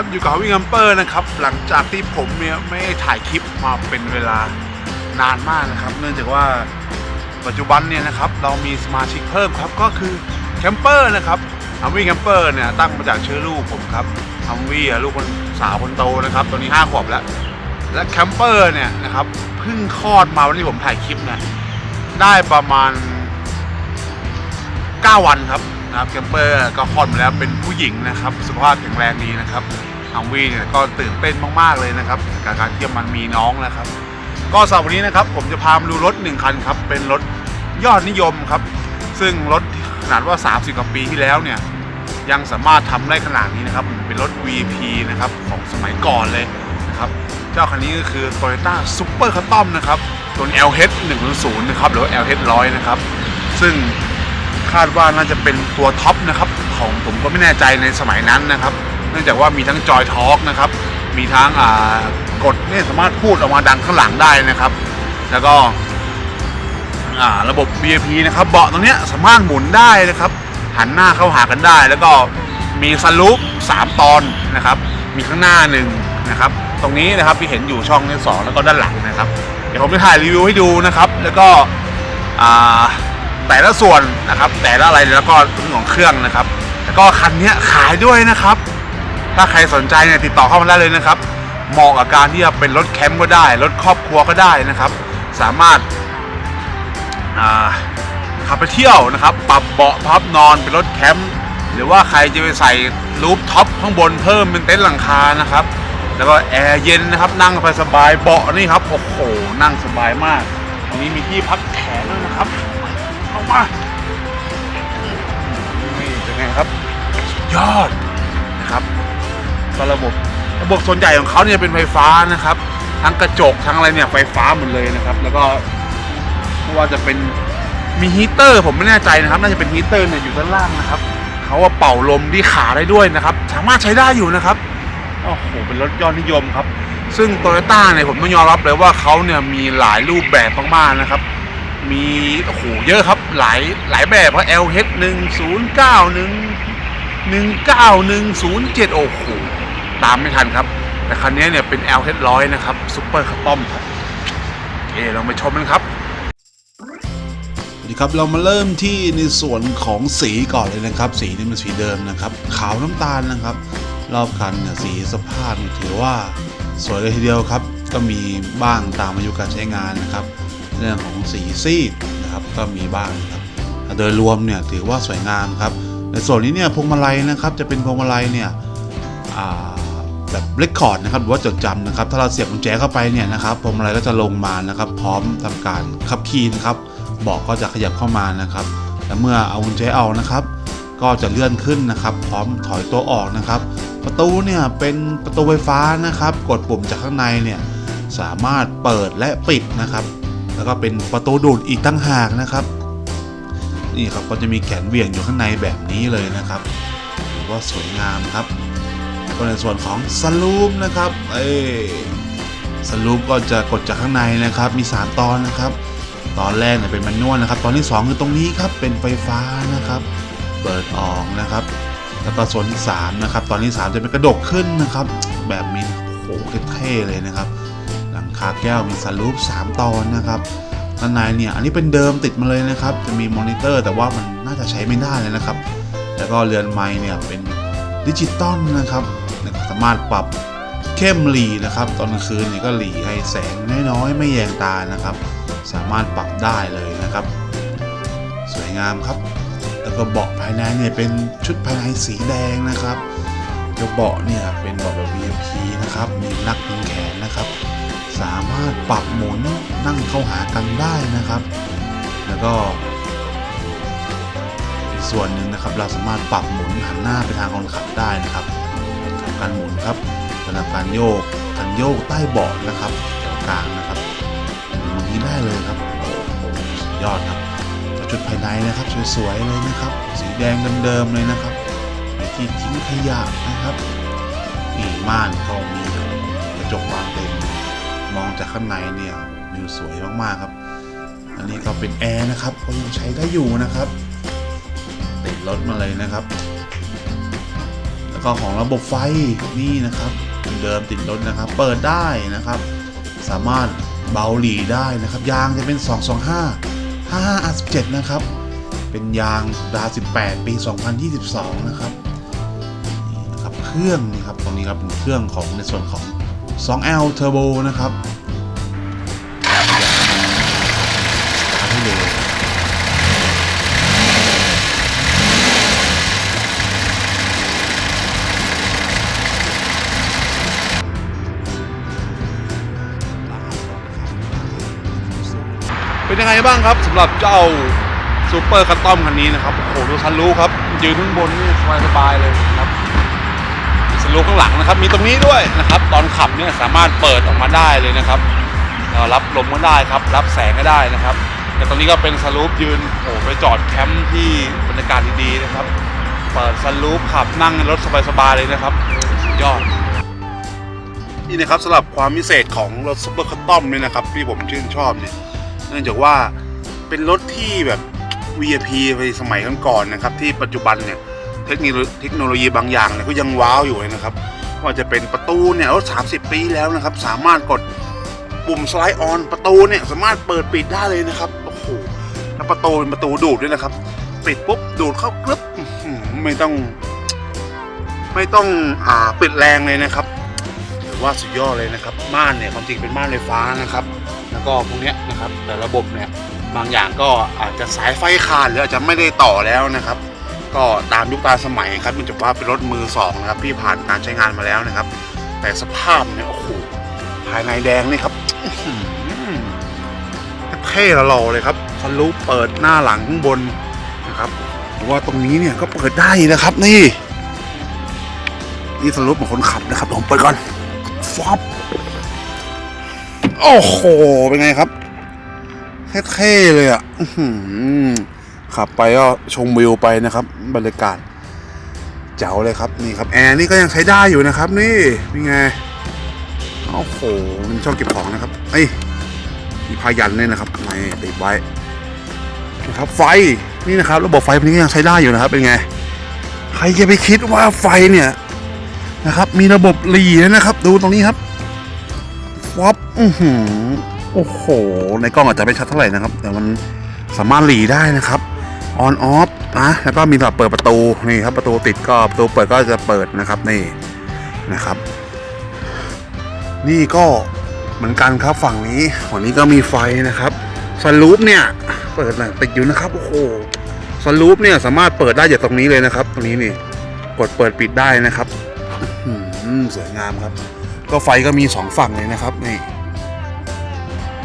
ครับอยู่กับวิ่งอัมเปอร์นะครับ หลังจากที่ผมเนี่ยไม่ถ่ายคลิปมาเป็นเวลานานมากนะครับ เนื่องจากว่าปัจจุบันเนี่ยนะครับเรามีสมาชิกเพิ่มครับก็คือแคมเปอร์นะครับฮัมวี่แคมเปอร์เนี่ยตั้งมาจากชื่อลูกผมครับฮัมวี่ลูกคนสาวคนโตนะครับตอนนี้5ขวบแล้ว และแคมเปอร์เนี่ยนะครับเพิ่งคลอดมาวันที่ผมถ่ายคลิปเนี่ยได้ประมาณ 9 วันครับ นะครับแคมเปอร์ก็คลอดมาแล้วเป็นผู้หญิงนะครับสุขภาพแข็งแรงดีนะครับอังวีเนี่ยก็ตื่นเต้นมากๆเลยนะครับกับการที่มันมีน้องนะครับ ก็สำหรับวันนี้นะครับผมจะพามาดูรถหนึ่งคันครับเป็นรถยอดนิยมครับ ซึ่งรถขนาดว่า 30 กว่าปีที่แล้วเนี่ยยังสามารถทำได้ขนาดนี้นะครับเป็นรถ VP นะครับของสมัยก่อนเลยนะครับเจ้าคันนี้ก็คือ Toyota Super Custom นะครับตัว LH 100นะครับหรือ LH 100 นะครับ ซึ่ง คาดว่าน่าจะเป็นตัวท็อปนะครับของผมก็ไม่แน่ใจในสมัยนั้นนะครับ เนื่องจากว่ามีทั้งจอยทอ l k นะครับ มีทั้งกดเนี่ยสามารถพูดออกมาดังข้างหลังได้นะครับ แล้วก็ระบบ VIP นะครับเบาะตรงเนี้ยสามารถหมุนได้นะครับ หันหน้าเข้าหากันได้ แล้วก็มีสลูป3ตอนนะครับ มีข้างหน้าหนึ่งนะครับ ตรงนี้นะครับที่เห็นอยู่ช่องที่สองแล้วก็ด้านหลังนะครับ เดี๋ยวผมจะถ่ายรีวิวให้ดูนะครับ แล้วก็อ่า แต่ละส่วนนะครับแต่ละอะไรแล้วก็เรื่องของเครื่องนะครับ แล้วก็คันนี้ขายด้วยนะครับ ถ้าใครสนใจเนี่ยติดต่อเข้ามาได้เลยนะครับเหมาะกับการที่จะเป็นรถแคมป์ก็ได้รถครอบครัวก็ได้นะครับ สามารถาขับไปเที่ยวนะครับ ปรับเบาะพับนอนเป็นรถแคมป์หรือว่าใครจะไปใส่รูฟท็อปข้างบนเพิ่มเป็นเต็นท์หลังคานะครับ แล้วก็แอร์เย็นนะครับ นั่งไปสบายเบาะนี่ครับโอ้โหนั่งสบายมากตรงนี้มีที่พักแขนด้วยนะครับ มานี่เป็นไงครับสุดยอดนะครับก็ระบบระบบส่วนใหญ่ของเขาเนี่ยเป็นไฟฟ้านะครับ ทั้งกระจกทั้งอะไรเนี่ยไฟฟ้าหมดเลยนะครับ แล้วก็ไม่ว่าจะเป็นมีฮีตเตอร์ผมไม่แน่ใจนะครับ น่าจะเป็นฮีตเตอร์เนี่ยอยู่ด้านล่างนะครับเขาว่าเป่าลมที่ขาได้ด้วยนะครับ สามารถใช้ได้อยู่นะครับโอ้โหเป็นรถยอดนิยมครับ ซึ่งโตโยต้าเนี่ยผมต้องยอมรับเลยว่าเขาเนี่ยมีหลายรูปแบบมากๆนะครับ มีโอ้โหเยอะครับหลายหลายแบบเพราะ LH 1 0 9 1 1 9 1 0 7 โอ้โหตามไม่ทันครับ แต่คันนี้เนี่ยเป็น LH ร้อยนะครับซุปเปอร์คัสตอมครับโอเราไปชมกันครับดีครับเรามาเริ่มที่ในส่วนของสีก่อนเลยนะครับ สีนี่เป็นสีเดิมนะครับ ขาวน้ำตาลนะครับ รอบคันเนี่ยสีสภาพเนี่ยถือว่าสวยเลยทีเดียวครับ ก็มีบ้างตามอายุการใช้งานนะครับ เรื่องของสีซีดนะครับก็มีบ้างนะครับโดยรวมเนี่ยถือว่าสวยงามครับ ในส่วนนี้เนี่ยพวงมาลัยนะครับจะเป็นพวงมาลัยเนี่ยแบบเรคคอร์ดนะครับหรือว่าจดจำนะครับ ถ้าเราเสียบกุญแจเข้าไปเนี่ยนะครับพวงมาลัยก็จะลงมานะครับ พร้อมทำการขับขี่นะครับเบาะก็จะขยับเข้ามานะครับและเมื่อเอากุญแจเอานะครับ ก็จะเลื่อนขึ้นนะครับ พร้อมถอยตัวออกนะครับ ประตูเนี่ยเป็นประตูไฟฟ้านะครับ กดปุ่มจากข้างในเนี่ยสามารถเปิดและปิดนะครับ แล้วก็เป็นประตูดูดอีกตั้งหากนะครับ นี่ครับก็จะมีแขนเวี่ยงอยู่ข้างในแบบนี้เลยนะครับถือว่าสวยงามครับก็ในส่วนของสลูปนะครับเอ้สลูปก็จะกดจากข้างในนะครับ มี 3 ตอนนะครับ ตอนแรกเนี่ยเป็นแมนนวลนะครับ ตอนที่สองคือตรงนี้ครับเป็นไฟฟ้านะครับ เปิดออกนะครับ แล้วก็โซนที่สามนะครับ ตอนที่สามจะเป็นกระดกขึ้นนะครับ แบบมีโอ้โหเท่ๆเลยนะครับ ลังคาแก้วมีสลูป3ตอนนะครับด้านในเนี่ยอันนี้เป็นเดิมติดมาเลยนะครับ จะมีมอนิเตอร์แต่ว่ามันน่าจะใช้ไม่ได้เลยนะครับ แล้วก็เรือนไม้เนี่ยเป็นดิจิตอลนะครับสามารถปรับเข้มหลีนะครับ ตอนกลางคืนเนี่ยก็หลีให้แสงน้อยๆ ไม่แยงตานะครับ สามารถปรับได้เลยนะครับ สวยงามครับ แล้วก็เบาะภายในเนี่ยเป็นชุดภายในสีแดงนะครับเจ้าเบาะเนี่ยเป็นเบาะแบบ VIP นะครับ มีนักพิงแขนนะครับ สามารถปรับหมุนนั่งเข้าหากันได้นะครับ แล้วก็อีกส่วนหนึ่งนะครับ เราสามารถปรับหมุนหันหน้าไปทางคนขับได้นะครับทำการหมุนครับสำหรับการโยกการโยกใต้เบาะนะครับแถวกลางนะครับมุนอนี้ได้เลยครับโอ้โหยอดครับแล้วชุดภายในนะครับสวยๆเลยนะครับ สีแดงเดิมๆเลยนะครับมีที่ทิ้งขยะนะครับนี่ม่านก็มีกระจกวางเต็ม มองจากข้างในเนี่ยวิวสวยมากๆครับ อันนี้ก็เป็นแอร์นะครับก็ยังใช้ได้อยู่นะครับติดรถมาเลยนะครับ แล้วก็ของระบบไฟนี่นะครับเดิมติดรถนะครับ เปิดได้นะครับ สามารถเบาหลีได้นะครับ ยางจะเป็น 225 55 R17 นะครับ เป็นยางดา18 ปี 2022 นะครับนี่นะครับ เครื่องนี่ครับตรงนี้ครับเป็นเครื่องของในส่วนของ 2L Turbo นะครับอร์ทให้เร็วเป็นยังไงบ้างครับสำหรับเจ้าซูเปอร์คัตตอมคันนี้นะครับ โอ้โหดูทันรู้ครับ ยืนข้างบนนี่สบายๆเลยครับ ลูกข้างหลังนะครับ มีตรงนี้ด้วยนะครับ ตอนขับเนี่ยสามารถเปิดออกมาได้เลยนะครับเอ่อรับลมก็ได้ครับ รับแสงก็ได้นะครับแต่ตรงนี้ก็เป็นสลูปยืนโอ้ไปจอดแคมป์ที่บรรยากาศดีๆนะครับ เปิดสลูปขับนั่งรถสบายๆเลยนะครับสุดยอดนี่นะครับสำหรับความพิเศษของรถซุปเปอร์คัตตอมเนี่ยนะครับที่ผมชื่นชอบเนี่ยเนื่องจากว่าเป็นรถที่แบบ VIP ไปสมัยก่อนๆนะครับ ที่ปัจจุบันเนี่ย เทคโนโลยีเทคโนโลยีบางอย่างเนี่ยก็ยังว้าวอยู่เลยนะครับว่าจะเป็นประตูเนี่ยรถ30 ปีแล้วนะครับ สามารถกดปุ่มสไลด์ออนประตูเนี่ยสามารถเปิดปิดได้เลยนะครับโอ้โหแล้วประตูเป็นประตูดูดด้วยนะครับ ปิดปุ๊บดูดเข้ากรึบไม่ต้อง ไม่ต้องอ่าปิดแรงเลยนะครับถือว่าสุดยอดเลยนะครับม่านเนี่ยความจริงเป็นม่านไฟฟ้านะครับ แล้วก็พวกเนี้ยนะครับ แต่ระบบเนี่ยบางอย่างก็อาจจะสายไฟขาดหรืออาจจะไม่ได้ต่อแล้วนะครับ ก็ตามยุคตาสมัยครับมันจะว่าเป็นรถมือสองนะครับที่ผ่านการใช้งานมาแล้วนะครับ แต่สภาพเนี่ยโอ้โหภายในแดงนี่ครับเท่ละหล่อเลยครับซันรูปเปิดหน้าหลังข้างบนนะครับหรือว่าตรงนี้เนี่ยก็เปิดได้นะครับนี่นี่สรุปของคนขับนะครับผมเปิดก่อนฟอบโอ้โหเป็นไงครับเท่ๆเลยอะ ขับไปก็ชมวิวไปนะครับ บรรยากาศเจ๋วเลยครับนี่ครับแอร์นี่ก็ยังใช้ได้อยู่นะครับนี่นี่ไงโอ้โหมันชอบเก็บของนะครับเอ้ยมีพายันเนี่ยนะครับนี่ติดไว้นะครับไฟนี่นะครับระบบไฟพนี้ก็ยังใช้ได้อยู่นะครับเป็นไง ใครจะไปคิดว่าไฟเนี่ยนะครับ มีระบบหลีนะครับ ดูตรงนี้ครับวับอือหือโอ้โห ในกล้องอาจจะไม่ชัดเท่าไหร่นะครับ แต่มันสามารถหลีได้นะครับ ออนออฟนะแล้วก็มีแบบเปิดประตูนี่ครับประตูติดก็ประตูเปิดก็จะเปิดนะครับนี่นะครับ นี่ก็เหมือนกันครับฝั่งนี้ฝั่งนี้ก็มีไฟนะครับสลูปเนี่ยเปิดนะติดอยู่นะครับโอ้โหสลูปเนี่ยสามารถเปิดได้จากตรงนี้เลยนะครับ ตรงนี้นี่กดเปิดปิดได้นะครับอื้อหือสวยงามครับ ก็ไฟก็มีสองฝั่งเลยนะครับนี่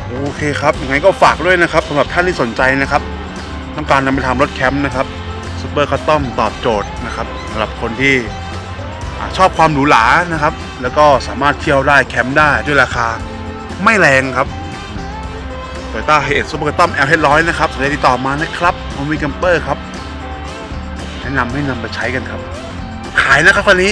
โอเคครับยังไงก็ฝากด้วยนะครับสำหรับท่านที่สนใจนะครับ ต้องการนำไปทำรถแคมป์นะครับซูเปอร์คัสตอมตอบโจทย์นะครับสำหรับคนที่ชอบความหรูหรานะครับ แล้วก็สามารถเที่ยวได้แคมป์ได้ด้วยราคาไม่แรงครับโตโยต้าเฮดซูเปอร์คัสตอมแอลเฮดร้อยนะครับสนใจติดต่อมานะครับผมมีกัมเปอร์ครับ แนะนำให้นำไปใช้กันครับ ขายนะครับคันนี้